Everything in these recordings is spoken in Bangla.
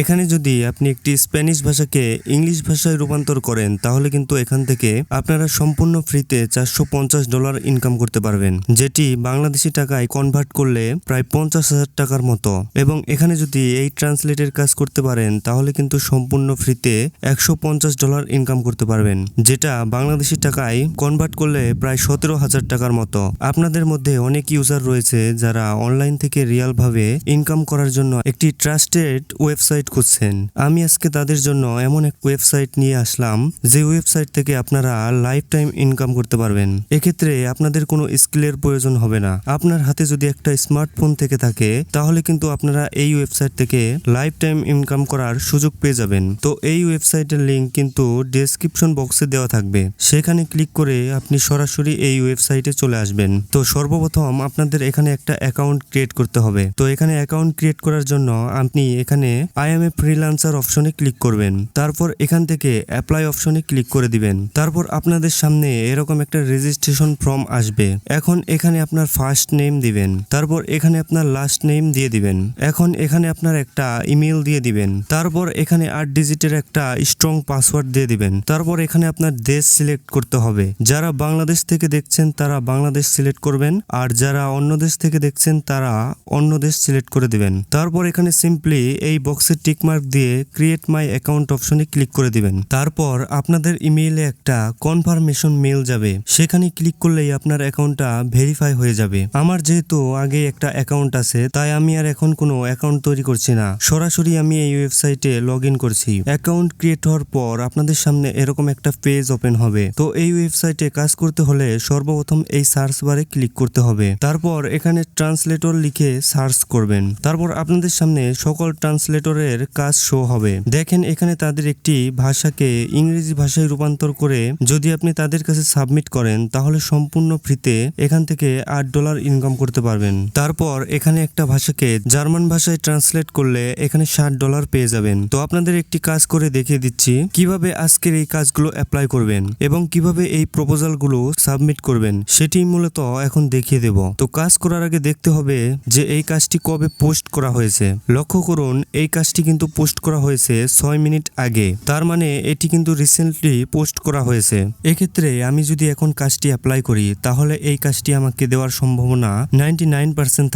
এখানে যদি আপনি একটি স্প্যানিশ ভাষাকে ইংলিশ ভাষায় রূপান্তর করেন, তাহলে কিন্তু এখান থেকে আপনারা সম্পূর্ণ ফ্রিতে চারশো পঞ্চাশ ডলার ইনকাম করতে পারবেন, যেটি বাংলাদেশি টাকায় কনভার্ট করলে প্রায় পঞ্চাশ হাজার টাকার মতো। এবং এখানে যদি এই ট্রান্সলেটের কাজ করতে পারেন, তাহলে কিন্তু সম্পূর্ণ ফ্রিতে একশো পঞ্চাশ ডলার ইনকাম করতে পারবেন, যেটা বাংলাদেশি টাকায় কনভার্ট করলে প্রায় সতেরো হাজার টাকার মতো। আপনাদের মধ্যে অনেক ইউজার রয়েছে যারা অনলাইন থেকে রিয়ালভাবে ইনকাম করার জন্য একটি ট্রাস্টেড ওয়েবসাইট খুঁজছেন। আমি আজকে তাদের জন্য এমন এক ওয়েবসাইট নিয়ে আসলাম, যে ওয়েবসাইট থেকে আপনারা লাইফ টাইম ইনকাম করতে পারবেন। এক্ষেত্রে আপনাদের কোনো স্কিলের প্রয়োজন হবে না। আপনার হাতে যদি একটা স্মার্টফোন থেকে থাকে, তাহলে কিন্তু আপনারা এই ওয়েবসাইট থেকে লাইফ টাইম ইনকাম করার সুযোগ পেয়ে যাবেন। তো এই ওয়েবসাইটের লিঙ্ক কিন্তু ডেসক্রিপশন বক্সে দেওয়া থাকবে। সেখানে ক্লিক করে আপনি সরাসরি এই ওয়েবসাইটে চলে আসবেন। তো সর্বপ্রথম আপনাদের এখানে একটা অ্যাকাউন্ট ক্রিয়েট করতে হবে। তো এখানে অ্যাকাউন্ট ক্রিয়েট করার জন্য আপনি এখানে আই এম এ ফ্রিলান্সার অপশনে ক্লিক করবেন। তারপর এখান থেকে অ্যাপ্লাই অপশনে ক্লিক করে দিবেন। তারপর আপনাদের সামনে এরকম একটা রেজিস্ট্রেশন ফর্ম আসবে। এখন এখানে আপনার ফার্স্ট নেম দিবেন। তারপর এখানে আপনার লাস্ট নেম দিয়ে দিবেন। এখন এখানে আপনার একটা ইমেল দিয়ে দিবেন। তারপর এখানে আট ডিজিটের একটা স্ট্রং পাসওয়ার্ড দিয়ে দিবেন। তারপর এখানে আপনার দেশ সিলেক্ট করতে হবে। যারা বাংলাদেশ থেকে দেখছেন, তারা বাংলাদেশ সিলেক্ট করবেন। আর যারা অন্য দেশ থেকে দেখছেন, তারা অন্য দেশ সিলেক্ট করে দিবেন। তারপর এখানে সিম্পলি এই বক্সের টিকমার্ক দিয়ে ক্রিয়েট মাই অ্যাকাউন্ট অপশনে ক্লিক করে দিবেন। তারপর আপনাদের ইমেইলে একটা কনফার্মেশন মেল যাবে। সেখানে ক্লিক করলেই আপনার অ্যাকাউন্টটা ভেরিফাই হয়ে যাবে। আমার যেহেতু আগে একটা অ্যাকাউন্ট আছে, তাই আমি আর এখন কোনো অ্যাকাউন্ট তৈরি করছি না। সরাসরি আমি এই ওয়েবসাইটে লগ ইন করছি। অ্যাকাউন্ট ক্রিয়েট হওয়ার পর আপনাদের সামনে এরকম একটা পেজ ওপেন হবে। তো এই ওয়েবসাইটে কাজ করতে হলে সর্বপ্রথম এই সার্চ বারে ক্লিক করতে হবে। তারপর এখানে ট্রান্সলেটর লিখে সার্চ করবেন। তারপর আপনাদের সামনে সকল ট্রান্সলেটরের কাজ শো হবে। দেখেন, এখানে তাদের একটি ভাষাকে ইংরেজি ভাষায় রূপান্তর করে যদি আপনি তাদের কাছে সাবমিট করেন, তাহলে সম্পূর্ণ ফ্রিতে এখান থেকে আট ডলার ইনকাম করতে পারবেন। তারপর এখানে একটা ভাষাকে জার্মান ভাষায় ট্রান্সলেট করলে এখানে ষাট ডলার পেয়ে যাবেন। তো আপনাদের একটি কাজ করে দেখিয়ে দিচ্ছি, কীভাবে আজকের এই কাজগুলো অ্যাপ্লাই করবেন এবং কীভাবে এই প্রপোজালগুলো সাবমিট করবেন, সেটি মূলত এখন দেখিয়ে দেব। তো কাজ করার আগে দেখতে হবে যে এই কাজটি কবে পোস্ট করা হয়েছে। লক্ষ্য করুন, এই কাজটি কিন্তু পোস্ট করা হয়েছে ছয় মিনিট আগে। তার মানে এটি কিন্তু রিসেন্টলি পোস্ট করা হয়েছে। এক্ষেত্রে আমি যদি এখন কাজটি অ্যাপ্লাই করি, তাহলে এই কাজটি আমাকে দেওয়ার সম্ভাবনা নাইনটি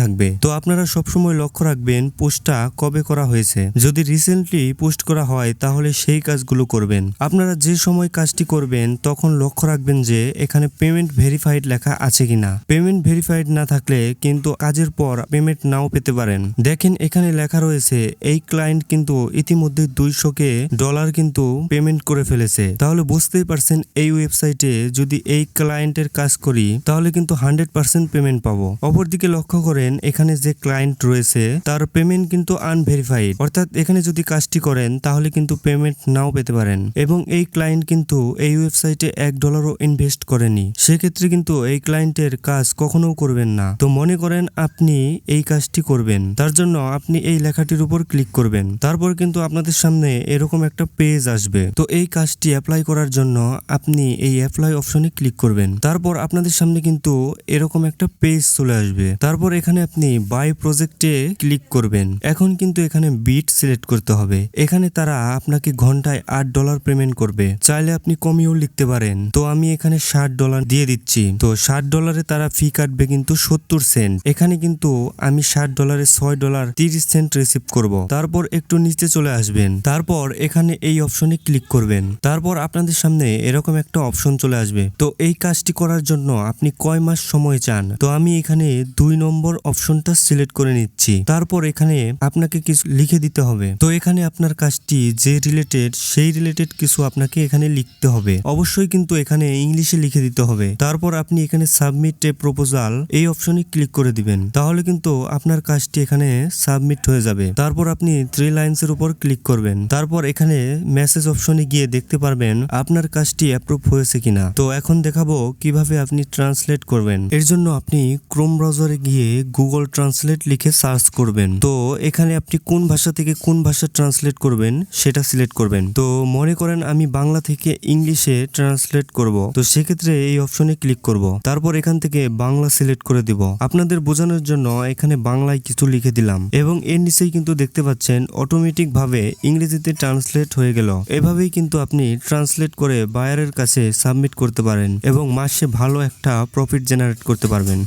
থাকবে। তো আপনারা সবসময় লক্ষ্য রাখবেন, পোস্টটা কবে করা হয়েছে। যদি রিসেন্টলি পোস্ট করা হয়, তাহলে সেই কাজগুলো করবেন। আপনারা যে সময় কাজটি করবেন, তখন লক্ষ্য রাখবেন যে এখানে পেমেন্ট ভেরিফাইড লেখা আছে কিনা। পেমেন্ট ভেরিফাইড না থাকলে কিন্তু কাজের পর পেমেন্ট নাও পেতে পারেন। দেখেন এখানে লেখা রয়েছে, এই ক্লায়েন্ট কিন্তু ইতিমধ্যে দুইশো কে ডলার কিন্তু পেমেন্ট করে ফেলেছে। তাহলে বুঝতেই পারছেন এই ওয়েবসাইটে যদি এই ক্লায়েন্টের কাজ করি, তাহলে কিন্তু হান্ড্রেড পার্সেন্ট পেমেন্ট পাবো। অপরদিকে লক্ষ্য করেন, এখানে যে ক্লায়েন্ট রয়েছে, তার পেমেন্ট কিন্তু আনভেরিফাইড অর্থাৎ এখানে যদি কাজটি করেন, তাহলে কিন্তু পেমেন্ট নাও পেতে পারেন। এবং এই ক্লায়েন্ট কিন্তু এই ওয়েবসাইটে এক ডলারও ইনভেস্ট করেনি। সেক্ষেত্রে কিন্তু এই ক্লায়েন্টের কাজ কখনো করবেন না। তো মনে করেন, আপনি এই কাজটি করবেন। তার জন্য আপনি এই লেখাটির উপর ক্লিক করবেন। তারপর কিন্তু আপনাদের সামনে এরকম একটা পেজ আসবে। তো এই কাজটি অ্যাপ্লাই করার জন্য আপনি এই অ্যাপ্লাই অপশনে ক্লিক করবেন। তারপর আপনাদের সামনে কিন্তু এরকম একটা পেজ চলে আসবে। তারপর এখানে আপনি বাই প্রজেক্টে ক্লিক করবেন। এখন কিন্তু এখানে বিট সিলেক্ট করতে হবে। এখানে তারা আপনাকে ঘন্টায় আট ডলার পেমেন্ট করবে। চাইলে আপনি কমিয়েও লিখতে পারেন। তো আমি এখানে ষাট ডলার দিয়ে দিচ্ছি। তো ষাট ডলারে তারা ফি কাটবে কিন্তু সত্তর সেন্ট এখানে কিন্তু আমি ষাট ডলারে ছয় ডলার তিরিশ সেন্ট রিসিভ করব। তারপর একটু নিচে চলে আসবেন। তারপর এখানে এই অপশনে ক্লিক করবেন। তারপর আপনাদের সামনে এরকম একটা অপশন চলে আসবে। তো এই কাজটি করার জন্য আপনি কয় মাস সময় চান? তো আমি এখানে দুই নম্বর অপশনটা সিলেক্ট করে নিচ্ছি। তারপর এখানে আপনাকে কিছু লিখে দিতে হবে। তো এখানে আপনার কাজটি যে রিলেটেড সেই রিলেটেড কিছু আপনাকে এখানে লিখতে হবে। অবশ্যই কিন্তু এখানে ইংলিশে লিখে দিতে হবে। তারপর আপনি এখানে সাবমিট এ প্রপোজাল এই অপশনে ক্লিক করে দিবেন। তাহলে কিন্তু আপনার কাজটি এখানে সাবমিট হয়ে যাবে। তারপর আপনি থ্রি লাইন্স এর উপর ক্লিক করবেন। তারপর এখানে মেসেজ অপশনে গিয়ে দেখতে পারবেন আপনার কাজটি অ্যাপ্রুভ হয়েছে কিনা। তো এখন দেখাবো কীভাবে আপনি ট্রান্সলেট করবেন। এর জন্য আপনি ক্রোম ব্রাউজারে গিয়ে গুগল ট্রান্সলেট লিখে সার্চ করবেন। তো এখানে আপনি কোন ভাষা থেকে কোন ভাষা ট্রান্সলেট করবেন সেটা সিলেক্ট করবেন। তো মনে করেন আমি বাংলা থেকে ইংলিশে ট্রান্সলেট করব। তো সেক্ষেত্রে এই অপশনে ক্লিক করব। তারপর এখান থেকে বাংলা সিলেক্ট করে দিব। আপনাদের বোঝানোর জন্য এখানে বাংলায় কিছু লিখে দিলাম। এবং এর নিচেই কিন্তু দেখতে পাচ্ছেন অটোমেটিকভাবে ইংরেজিতে ট্রান্সলেট হয়ে গেল। এভাবেই কিন্তু আপনি ট্রান্সলেট করে বায়ারের কাছে সাবমিট করতে পারেন এবং মাসে ভালো একটা প্রফিট জেনারেট করতে পারবেন।